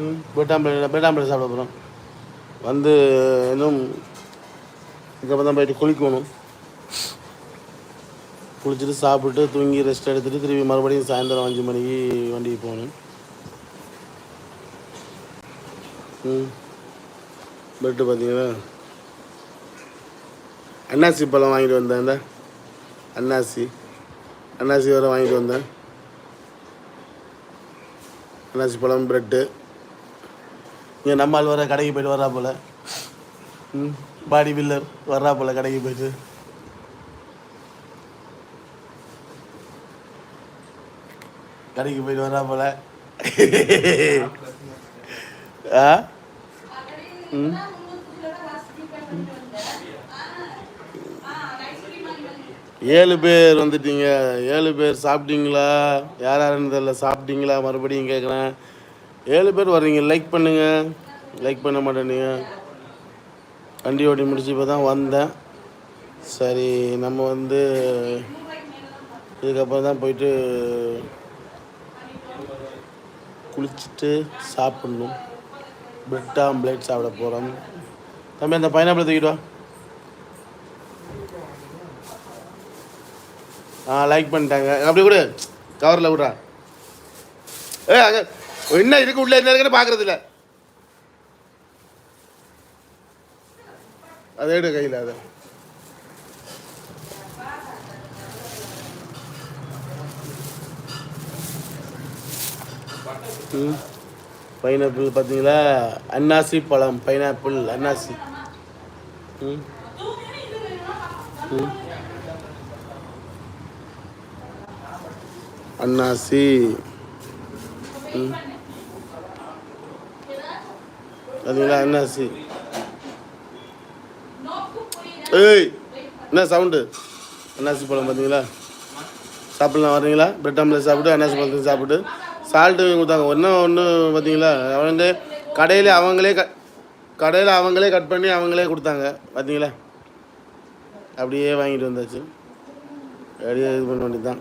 ம் bread omelette சாப்பிட போகிறோம் வந்து இன்னும் இதுக்கப்புறம் தான் போயிட்டு குளிக்கணும். குளிச்சுட்டு சாப்பிட்டு தூங்கி ரெஸ்ட் எடுத்துட்டு திரும்பி மறுபடியும் சாயந்தரம் அஞ்சு மணிக்கு வண்டிக்கு போகணும். பெட்டு பார்த்தீங்கன்னா அன்னாசி பழம் வாங்கிட்டு வந்தேன் இந்த. அன்னாசி. அன்னாசி வர வாங்கிட்டு வந்தேன். அன்னாசி பழம் ப்ரெட்டு இங்கே நம்மால் வர கடைக்கு போயிட்டு வர்றா போல். ம் பாடி பில்லர் வர்றா போல் கடைக்கு போயிட்டு. கடைக்கு போயிட்டு வர்றா போல். ஆ? ம். ஏழு பேர் வந்துட்டீங்க. ஏழு பேர் சாப்பிட்டீங்களா? யார் யாருன்னு தெரியல. சாப்பிட்டீங்களா? மறுபடியும் கேட்குறேன் ஏழு பேர் வர்றீங்க. லைக் பண்ணுங்கள் லைக் பண்ண மாட்டேனீங்க வண்டி ஓட்டி முடிச்சு இப்போ தான் வந்தேன். சரி நம்ம வந்து இதுக்கப்புறம் தான் போயிட்டு குளிச்சுட்டு சாப்பிட்ணும். பிரெட் ஆம்லேட் சாப்பிட போகிறோம் தம்பி அந்த பைனாப்பிள் தூக்கிட்டு ஆ லைக் பண்ணிட்டாங்க. அப்படி கூட. கவரில் விட்றா. ஏ அங்கே என்ன இருக்கு உள்ள என்ன இருக்குன்னு பார்க்கறது இல்ல. அதை எடு கையில் அதை. ம். பைனாப்பிள் பார்த்தீங்களா அன்னாசி பழம் பைனாப்பிள் அன்னாசி. ம். ம். அன்னாசி. ம். பார்த்தீங்களா அன்னாசி ஏய் என்ன சவுண்டு? அன்னாசி பழம் பார்த்தீங்களா? சாப்பிட்லாம் வர்றீங்களா? பிரெட் ஆம்லேட் சாப்பிட்டு அன்னாசி பழத்தை சாப்பிட்டு சால்ட்டு கொடுத்தாங்க. ஒன்றும் ஒன்று பார்த்தீங்களா? அவங்க கடையில் அவங்களே க கடையில் அவங்களே கட் பண்ணி அவங்களே கொடுத்தாங்க. பார்த்தீங்களா? அப்படியே வாங்கிட்டு வந்தாச்சு. அப்படியே இது பண்ண வேண்டியது தான்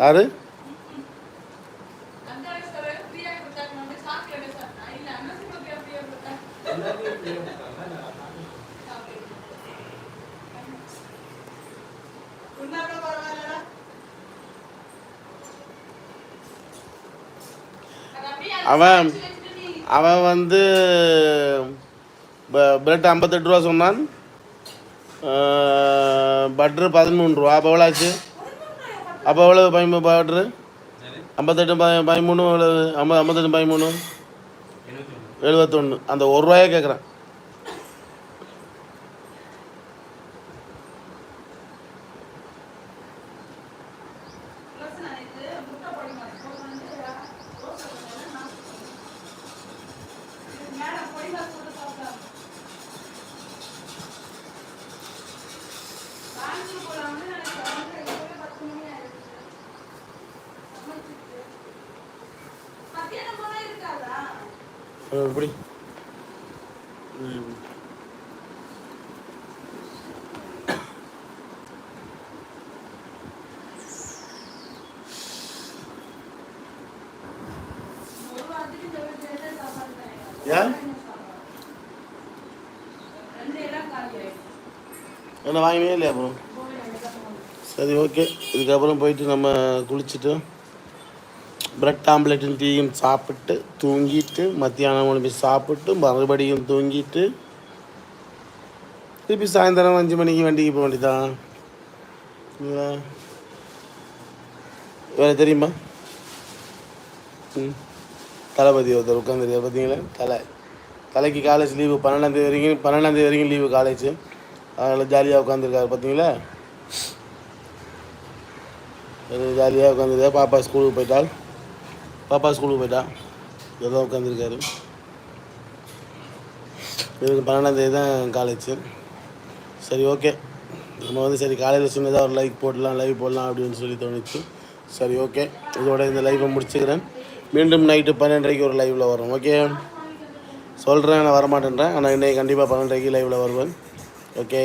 யாரு? அவன் அவன் வந்து பிரெட் ஐம்பத்தெட்டு ரூபா சொன்னான். பட்ரு பதிமூணு ரூபா. அப்போ எவ்வளோ ஆச்சு? அப்போ எவ்வளவு? பதிமூணு ஆர்டரு ஐம்பத்தெட்டு ப பதிமூணு எவ்வளவு? ஐம்பது ஐம்பத்தெட்டு பதிமூணு? எழுபத்தொன்று அந்த ஒரு ரூபாயே கேட்குறேன் எப்படி ஏன் என்ன வாங்கினே இல்லையா அப்புறம்? சரி ஓகே இதுக்கப்புறம் போயிட்டு நம்ம குளிச்சுட்டு பிரெட் ஆம்லெட்டும் டீயும் சாப்பிட்டு தூங்கிட்டு மத்தியானம் உணவு சாப்பிட்டு மறுபடியும் தூங்கிட்டு திருப்பி சாயந்தரம் அஞ்சு மணிக்கு வண்டிக்கு போக வேண்டியதான் வேறு தெரியுமா? ம். தளபதி ஒருத்தர் உட்காந்துருக்கார் பார்த்தீங்களா? தலை தலைக்கு காலேஜ் லீவு பன்னெண்டாந்தேதி வரைக்கும் பன்னெண்டாந்தேதி வரைக்கும் லீவு காலேஜ் அதனால் ஜாலியாக உட்காந்துருக்காரு பார்த்தீங்களா? ஜாலியாக உட்காந்துருக்காரு பாப்பா ஸ்கூலுக்கு போயிட்டால் பாப்பா ஸ்கூலுக்கு போயிட்டா. ஏதோ உட்காந்துருக்காரு இவருக்கு பன்னெண்டாந்தேதி தான் காலேஜ் சரி ஓகே நம்ம வந்து சரி காலையில் சொன்னதாக ஒரு லைக் போடலாம் லைவ் போடலாம் அப்படின்னு சொல்லி தோணுச்சு. சரி ஓகே இதோட இந்த லைவை முடிச்சுக்கிறேன். மீண்டும் நைட்டு பன்னெண்டரைக்கு ஒரு லைவில் வரும் ஓகே சொல்கிறேன் நான் வரமாட்டேன்றேன். ஆனால் இன்றைக்கி கண்டிப்பாக பன்னெண்டரைக்கு லைவில் வருவேன் ஓகே